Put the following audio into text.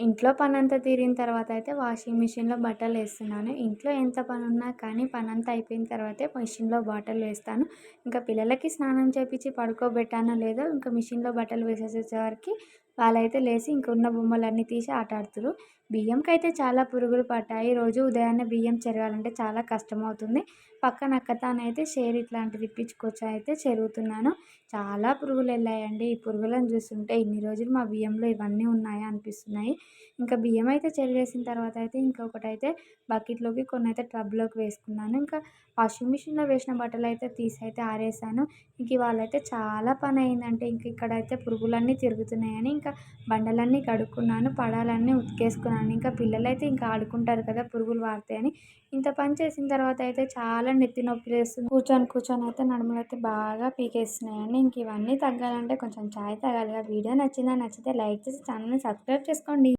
ఇంట్లో పని అంతా తీరిన తర్వాత అయితే వాషింగ్ మిషన్లో బట్టలు వేస్తున్నాను. ఇంట్లో ఎంత పని ఉన్నా కానీ పని అంతా అయిపోయిన తర్వాతే మిషన్లో బట్టలు వేస్తాను. ఇంకా పిల్లలకి స్నానం చేయించి పడుకోబెట్టానో లేదో ఇంకా మిషన్లో బట్టలు వేసేసేసరికి వాళ్ళైతే లేచి ఇంకున్న బొమ్మలన్నీ తీసి ఆట ఆడుతురు బియ్యంకి అయితే చాలా పురుగులు పట్టాయి. రోజు ఉదయాన్నే బియ్యం చెరగాలంటే చాలా కష్టమవుతుంది. పక్కన అక్కతానైతే షేర్ ఇట్లాంటిది ఇప్పించుకొచ్చి అయితే చెరుగుతున్నాను. చాలా పురుగులు వెళ్ళాయండి. ఈ పురుగులను చూస్తుంటే ఇన్ని రోజులు మా బియ్యంలో ఇవన్నీ ఉన్నాయా అనిపిస్తున్నాయి. ఇంకా బియ్యం అయితే చెరిగేసిన తర్వాత అయితే ఇంకొకటి అయితే బకెట్లోకి కొన్ని అయితే టబ్లోకి వేసుకున్నాను. ఇంకా వాషింగ్ మిషన్లో వేసిన బట్టలు అయితే తీసి అయితే ఆరేసాను. ఇంక ఇవాళ అయితే చాలా పని అయిందంటే ఇంక ఇక్కడైతే పురుగులన్నీ తిరుగుతున్నాయని ఇంకా బండలన్నీ కడుక్కున్నాను పడాలన్నీ ఉతికేసుకున్నాను. ఇంకా పిల్లలు అయితే ఇంకా ఆడుకుంటారు కదా పురుగులు వాడతాయని ఇంత పని చేసిన తర్వాత అయితే చాలా నెత్తి నొప్పి లేస్తుంది. కూర్చొని కూర్చొని అయితే నడుములు అయితే బాగా పీకేస్తున్నాయండి. ఇంక ఇవన్నీ తగ్గాలంటే కొంచెం చాయ్ తాగాలిగా. వీడియో నచ్చిందా నచ్చితే లైక్ చేసి ఛానల్ని సబ్స్క్రైబ్ చేసుకోండి.